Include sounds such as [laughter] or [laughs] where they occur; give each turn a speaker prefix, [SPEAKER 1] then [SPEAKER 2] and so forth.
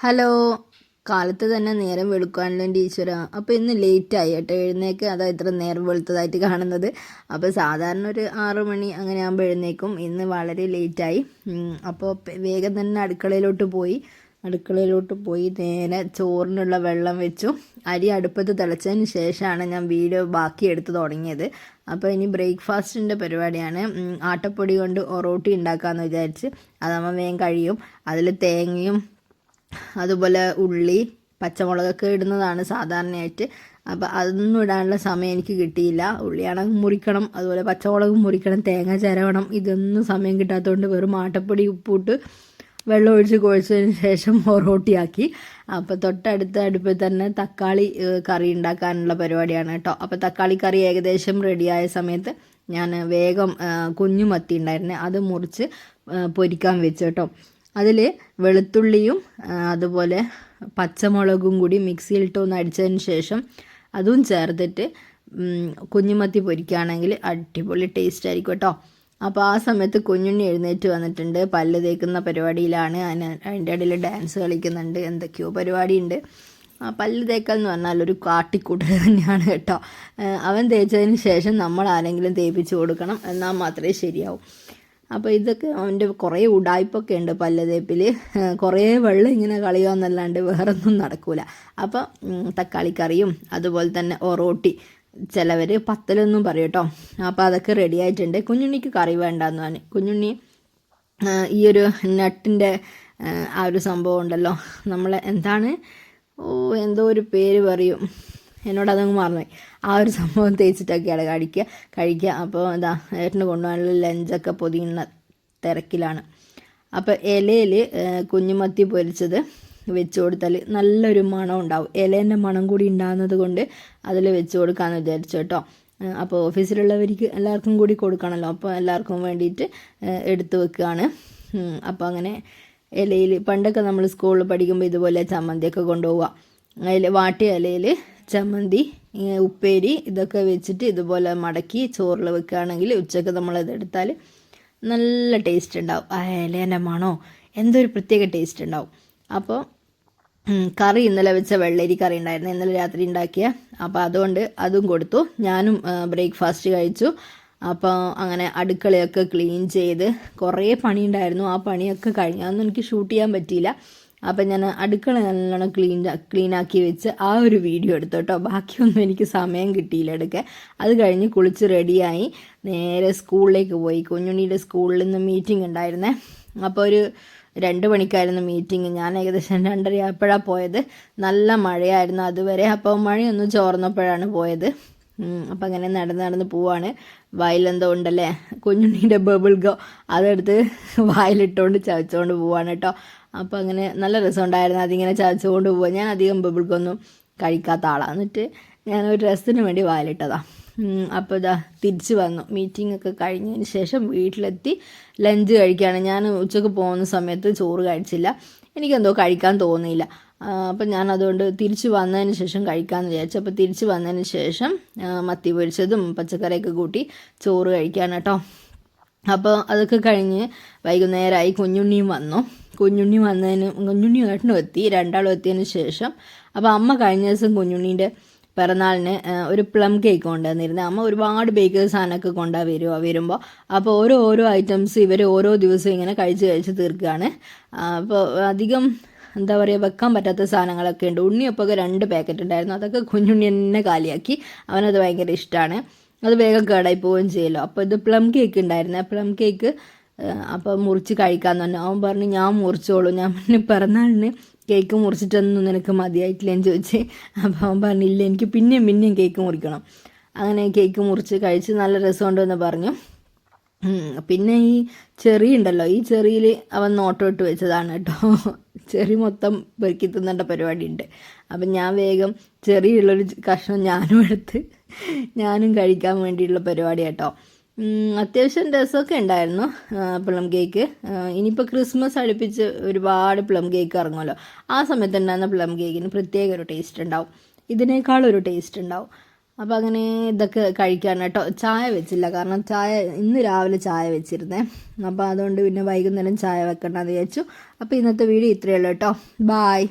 [SPEAKER 1] Hello. കാലത്ത് തന്നെ നേരം വെളുക്കുവാണല്ലോ ടീച്ചറാ അപ്പോൾ ഇന്ന് ലേറ്റായി കേട്ടോ. എഴുന്നേക്ക് അതാ ഇത്ര നേരം വെളുത്തതായിട്ട് കാണുന്നത്. അപ്പോൾ സാധാരണ ഒരു ആറു മണി അങ്ങനെ ആകുമ്പോൾ എഴുന്നേക്കും. ഇന്ന് വളരെ ലേറ്റായി. അപ്പോൾ വേഗം തന്നെ അടുക്കളയിലോട്ട് പോയി. അടുക്കളയിലോട്ട് പോയി നേരെ ചോറിനുള്ള വെള്ളം വെച്ചു. അരി അടുപ്പത്ത് തിളച്ചതിന് ശേഷമാണ് ഞാൻ വീഡിയോ ബാക്കി എടുത്ത് തുടങ്ങിയത്. അപ്പോൾ ഇനി ബ്രേക്ക്ഫാസ്റ്റിന്റെ പരിപാടിയാണ്. ആട്ടപ്പൊടി കൊണ്ട് ഒറോട്ടി ഉണ്ടാക്കാമെന്ന് വിചാരിച്ച്. അതാകുമ്പോൾ വേഗം കഴിയും. അതിൽ തേങ്ങയും അതുപോലെ ഉള്ളി പച്ചമുളകൊക്കെ ഇടുന്നതാണ് സാധാരണയായിട്ട്. അപ്പോൾ അതൊന്നും ഇടാനുള്ള സമയം എനിക്ക് കിട്ടിയില്ല. ഉള്ളിയാണെങ്കിൽ മുറിക്കണം അതുപോലെ പച്ചമുളക് മുറിക്കണം തേങ്ങ ചിരവണം. ഇതൊന്നും സമയം കിട്ടാത്തതുകൊണ്ട് വെറും ആട്ടപ്പൊടി ഉപ്പിട്ട് വെള്ളം ഒഴിച്ച് കുഴച്ചതിന് ശേഷം [laughs] ഒറോട്ടിയാക്കി അപ്പോൾ തൊട്ടടുത്ത അടുപ്പിൽ തന്നെ തക്കാളി കറി ഉണ്ടാക്കാനുള്ള പരിപാടിയാണ് കേട്ടോ. അപ്പോൾ തക്കാളി കറി ഏകദേശം റെഡിയായ സമയത്ത് ഞാൻ വേഗം കുഞ്ഞു മത്തി ഉണ്ടായിരുന്നെ അത് മുറിച്ച് പൊരിക്കാൻ വെച്ചു കേട്ടോ. അതിൽ വെളുത്തുള്ളിയും അതുപോലെ പച്ചമുളകും കൂടി മിക്സിയിലിട്ട് ഒന്ന് അടിച്ചതിന് ശേഷം അതും ചേർത്തിട്ട് കുഞ്ഞുമത്തി പൊരിക്കുകയാണെങ്കിൽ അടിപൊളി ടേസ്റ്റ് ആയിരിക്കും കേട്ടോ. അപ്പോൾ ആ സമയത്ത് കുഞ്ഞുണ്ണി എഴുന്നേറ്റ് വന്നിട്ടുണ്ട്. പല്ല് തേക്കുന്ന പരിപാടിയിലാണ്. അതിന്റെ ഇടയിൽ ഡാൻസ് കളിക്കുന്നുണ്ട്. എന്തൊക്കെയോ പരിപാടിയുണ്ട്. പല്ല് തേക്കൽ എന്ന് പറഞ്ഞാൽ ഒരു കാട്ടിക്കൂട്ടൽ തന്നെയാണ് കേട്ടോ. അവൻ തേച്ചതിന് ശേഷം നമ്മൾ ആരെങ്കിലും തേപ്പിച്ച് കൊടുക്കണം. എന്നാൽ മാത്രമേ ശരിയാവും. അപ്പോൾ ഇതൊക്കെ അവന്റെ കുറേ ഉടായ്പൊക്കെ ഉണ്ട് പല്ല് തേപ്പിൽ [laughs] കുറേ വെള്ളം ഇങ്ങനെ കളയുകയെന്നല്ലാണ്ട് വേറൊന്നും നടക്കൂല. അപ്പോൾ തക്കാളി തക്കാളിക്കറിയും അതുപോലെ തന്നെ ഒറോട്ടി. ചിലവർ പത്തലൊന്നും പറയും കേട്ടോ. അപ്പോൾ അതൊക്കെ റെഡി ആയിട്ടുണ്ട് കുഞ്ഞുണ്ണിക്ക് കറി വേണ്ടെന്ന് പറഞ്ഞു. കുഞ്ഞുണ്ണി ഈ ഒരു നട്ടിന്റെ ആ ഒരു സംഭവം ഉണ്ടല്ലോ. നമ്മൾ എന്താണ്? ഓ എന്തോ ഒരു പേര് പറയും. എന്നോട് അതങ്ങ് മറന്നുപോയി. ആ ഒരു സംഭവം തേച്ചിട്ടൊക്കെയാണ് കഴിക്കുക കഴിക്കുക അപ്പോൾ എന്താ ഏട്ടന് കൊണ്ടുപോകാനുള്ള ലഞ്ചൊക്കെ പൊതിയുന്ന തിരക്കിലാണ്. അപ്പോൾ ഇലയിൽ കുഞ്ഞുമത്തി പൊരിച്ചത് വെച്ച് കൊടുത്താൽ നല്ലൊരു മണം ഉണ്ടാവും. ഇലേന്റെ മണം കൂടി ഉണ്ടാകുന്നത് കൊണ്ട് അതിൽ വെച്ച് കൊടുക്കാമെന്ന് വിചാരിച്ചു കേട്ടോ. അപ്പോൾ ഓഫീസിലുള്ളവർക്ക് എല്ലാവർക്കും കൂടി കൊടുക്കണമല്ലോ അപ്പോൾ എല്ലാവർക്കും വേണ്ടിയിട്ട് എടുത്തു വെക്കുകയാണ് അപ്പോൾ അങ്ങനെ ഇലയിൽ പണ്ടൊക്കെ നമ്മൾ സ്കൂളിൽ പഠിക്കുമ്പോൾ ഇതുപോലെ ചമ്മന്തിയൊക്കെ കൊണ്ടുപോവുക. അതിൽ വാട്ടിയ ഇലയിൽ ചമ്മന്തി ഉപ്പേരി ഇതൊക്കെ വെച്ചിട്ട് ഇതുപോലെ മടക്കി ചോറിൽ വെക്കുകയാണെങ്കിൽ ഉച്ചയ്ക്ക് നമ്മളത് എടുത്താൽ നല്ല ടേസ്റ്റ് ഉണ്ടാവും. ആ ഇലേന്റെ മണോ? എന്തൊരു പ്രത്യേക ടേസ്റ്റ് ഉണ്ടാവും. അപ്പോൾ കറി ഇന്നലെ വെച്ച വെള്ളരി കറി ഉണ്ടായിരുന്നു. ഇന്നലെ രാത്രി ഉണ്ടാക്കിയ. അപ്പോൾ അതുകൊണ്ട് അതും കൊടുത്തു. ഞാനും ബ്രേക്ക്ഫാസ്റ്റ് കഴിച്ചു. അപ്പോൾ അങ്ങനെ അടുക്കളയൊക്കെ ക്ലീൻ ചെയ്ത് കുറേ പണിയുണ്ടായിരുന്നു. ആ പണിയൊക്കെ കഴിഞ്ഞു. അതൊന്നും എനിക്ക് ഷൂട്ട് ചെയ്യാൻ പറ്റിയില്ല. അപ്പം ഞാൻ അടുക്കള നല്ലോണം ക്ലീൻ ആക്കി വെച്ച് ആ ഒരു വീഡിയോ എടുത്തു കേട്ടോ. ബാക്കിയൊന്നും എനിക്ക് സമയം കിട്ടിയില്ല എടുക്കാൻ. അത് കഴിഞ്ഞ് കുളിച്ച് റെഡിയായി നേരെ സ്കൂളിലേക്ക് പോയി. കുഞ്ഞുണ്ണിയുടെ സ്കൂളിൽ നിന്ന് മീറ്റിംഗ് ഉണ്ടായിരുന്നേ. അപ്പോൾ ഒരു രണ്ട് മണിക്കായിരുന്നു മീറ്റിംഗ് ഞാൻ ഏകദേശം രണ്ടര ആയപ്പോഴാണ് പോയത്. നല്ല മഴയായിരുന്നു അതുവരെ. അപ്പോൾ മഴയൊന്ന് ചോർന്നപ്പോഴാണ് പോയത്. അപ്പം അങ്ങനെ നടന്ന് നടന്ന് പോവാണ്. വായിലെന്തോ ഉണ്ടല്ലേ? കുഞ്ഞുണ്ണീന്റെ ബബിൾ ഗോ അതെടുത്ത് [laughs] വായിലിട്ടുകൊണ്ട് ചവച്ചുകൊണ്ട് പോവാണ് കേട്ടോ. അപ്പോൾ അങ്ങനെ നല്ല രസമുണ്ടായിരുന്നു. അതിങ്ങനെ ചതച്ചുകൊണ്ട് പോവുക ഞാൻ അധികം ബിബിൾക്കൊന്നും കഴിക്കാത്ത ആളാണ് എന്നിട്ട് ഞാൻ ഒരു രസത്തിന് വേണ്ടി വായിലിട്ടതാണ് അപ്പോൾ ഇതാ തിരിച്ച് വന്നു. മീറ്റിംഗ് ഒക്കെ കഴിഞ്ഞതിന് ശേഷം വീട്ടിലെത്തി ലഞ്ച് കഴിക്കുകയാണ് ഞാൻ ഉച്ചയ്ക്ക് പോകുന്ന സമയത്ത് ചോറ് കഴിച്ചില്ല. എനിക്കെന്തോ കഴിക്കാൻ തോന്നിയില്ല. അപ്പം ഞാൻ അതുകൊണ്ട് തിരിച്ചു വന്നതിന് ശേഷം കഴിക്കാമെന്ന് വിചാരിച്ചു. അപ്പോൾ തിരിച്ചു വന്നതിന് ശേഷം മത്തി പൊരിച്ചതും പച്ചക്കറിയൊക്കെ കൂട്ടി ചോറ് കഴിക്കാൻ കേട്ടോ അപ്പോൾ അതൊക്കെ കഴിഞ്ഞ് വൈകുന്നേരമായി കുഞ്ഞുണ്ണിയും വന്നു. കുഞ്ഞുണ്ണി വന്നതിന് കുഞ്ഞുണ്ണി ഏട്ടനും എത്തി. രണ്ടാളും എത്തിയതിന് ശേഷം അപ്പോൾ അമ്മ കഴിഞ്ഞ ദിവസം കുഞ്ഞുണ്ണീന്റെ പിറന്നാളിന് ഒരു പ്ലം കേക്ക് കൊണ്ടുവന്നിരുന്നത് അമ്മ ഒരുപാട് ബേക്കേഴ്സ് സാധനമൊക്കെ കൊണ്ടാ വരുക വരുമ്പോൾ അപ്പോൾ ഓരോ ഓരോ ഐറ്റംസ് ഇവർ ഓരോ ദിവസവും ഇങ്ങനെ കഴിച്ച് കഴിച്ച് തീർക്കുകയാണ്. അപ്പോൾ അധികം എന്താ പറയുക വെക്കാൻ പറ്റാത്ത സാധനങ്ങളൊക്കെ ഉണ്ട്. ഉണ്ണിയപ്പൊക്കെ രണ്ട് പാക്കറ്റ് ഉണ്ടായിരുന്നു. അതൊക്കെ കുഞ്ഞുണ്ണി തന്നെ കാലിയാക്കി. അവനത് ഭയങ്കര ഇഷ്ടമാണ് അത് വേഗം കേടായി പോവുകയും ചെയ്യലോ അപ്പോൾ ഇത് പ്ലം കേക്ക് ഉണ്ടായിരുന്നു. പ്ലം കേക്ക് അപ്പോൾ മുറിച്ച് കഴിക്കാമെന്ന് പറഞ്ഞു. അവൻ പറഞ്ഞു ഞാൻ മുറിച്ചോളൂ. ഞാൻ പറഞ്ഞു പിറന്നാളിന് കേക്ക് മുറിച്ചിട്ടൊന്നും നിനക്ക് മതിയായിട്ടില്ലെന്ന് ചോദിച്ച്. അപ്പോൾ അവൻ പറഞ്ഞില്ല എനിക്ക് പിന്നെയും പിന്നെയും കേക്ക് മുറിക്കണം. അങ്ങനെ കേക്ക് മുറിച്ച് കഴിച്ച് നല്ല രസമുണ്ടെന്ന് പറഞ്ഞു. പിന്നെ ഈ ചെറി ഉണ്ടല്ലോ. ഈ ചെറിയിൽ അവൻ നോട്ടം ഇട്ട് വെച്ചതാണ് കേട്ടോ. ചെറി മൊത്തം പെറുക്കി തിന്നേണ്ട പരിപാടി ഉണ്ട് അപ്പം ഞാൻ വേഗം ചെറിയുള്ളൊരു കഷ്ണം ഞാനും എടുത്ത് ഞാനും കഴിക്കാൻ വേണ്ടിയിട്ടുള്ള പരിപാടി കേട്ടോ അത്യാവശ്യം രസമൊക്കെ ഉണ്ടായിരുന്നു പ്ലം കേക്ക്. ഇനിയിപ്പോൾ ക്രിസ്മസ് അടുപ്പിച്ച് ഒരുപാട് പ്ലം കേക്ക് ഇറങ്ങുമല്ലോ. ആ സമയത്ത് ഉണ്ടായിരുന്ന പ്ലം കേക്കിന് പ്രത്യേക ഒരു ടേസ്റ്റ് ഉണ്ടാവും. ഇതിനേക്കാളൊരു ടേസ്റ്റ് ഉണ്ടാവും. അപ്പോൾ അങ്ങനെ ഇതൊക്കെ കഴിക്കാണ് കേട്ടോ. ചായ വെച്ചില്ല കാരണം ചായ ഇന്ന് രാവിലെ ചായ വെച്ചിരുന്നേ. അപ്പോൾ അതുകൊണ്ട് പിന്നെ വൈകുന്നേരം ചായ വെക്കണ്ടെന്ന് വിചാരിച്ചു. അപ്പോൾ ഇന്നത്തെ വീഡിയോ ഇത്രയേ ഉള്ളൂ കേട്ടോ. ബായ്